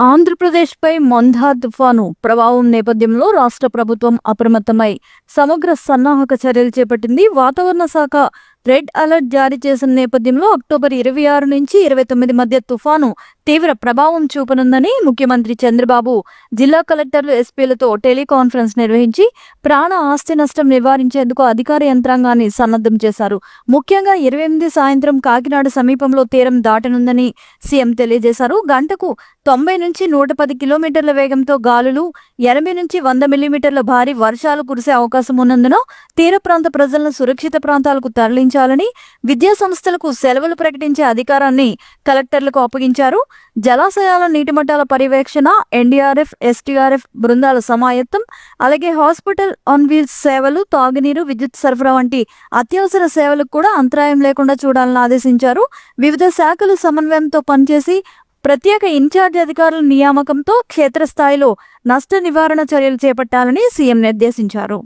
ఆంధ్రప్రదేశ్పై మొంధా తుఫాను ప్రభావం నేపథ్యంలో రాష్ట్ర ప్రభుత్వం అప్రమత్తమై సమగ్ర సన్నాహక చర్యలు చేపట్టింది వాతావరణ శాఖ రెడ్ అలర్ట్ జారీ చేసిన నేపథ్యంలో అక్టోబర్ ఇరవై ఆరు నుంచి ఇరవై తొమ్మిది మధ్య తుఫాను తీవ్ర ప్రభావం చూపనుందని ముఖ్యమంత్రి చంద్రబాబు జిల్లా కలెక్టర్లు ఎస్పీలతో టెలికాన్ఫరెన్స్ నిర్వహించి ప్రాణ ఆస్తి నష్టం నివారించేందుకు అధికార యంత్రాంగాన్ని సన్నద్ధం చేశారు. ముఖ్యంగా ఇరవై ఎనిమిది సాయంత్రం కాకినాడ సమీపంలో తీరం దాటనుందని సీఎం తెలియజేశారు. గంటకు తొంభై నుంచి నూట పది కిలోమీటర్ల వేగంతో గాలులు ఎనభై నుంచి వంద మిల్లీమీటర్ల భారీ వర్షాలు కురిసే అవకాశం ఉన్నందున తీర ప్రాంత ప్రజలను సురక్షిత ప్రాంతాలకు నిర్వహించాలని విద్యా సంస్థలకు సెలవులు ప్రకటించే అధికారాన్ని కలెక్టర్లకు అప్పగించారు. జలాశయాల నీటి మట్టాల పర్యవేక్షణ ఎన్డీఆర్ఎఫ్ ఎస్టీఆర్ఎఫ్ బృందాల సమాయత్తం అలాగే హాస్పిటల్ ఆన్ వీల్స్ సేవలు తాగునీరు విద్యుత్ సరఫరా వంటి అత్యవసర సేవలకు కూడా అంతరాయం లేకుండా చూడాలని ఆదేశించారు. వివిధ శాఖలు సమన్వయంతో పనిచేసి ప్రత్యేక ఇన్ఛార్జ్ అధికారుల నియామకంతో క్షేత్రస్థాయిలో నష్ట నివారణ చర్యలు చేపట్టాలని సీఎం నిర్దేశించారు.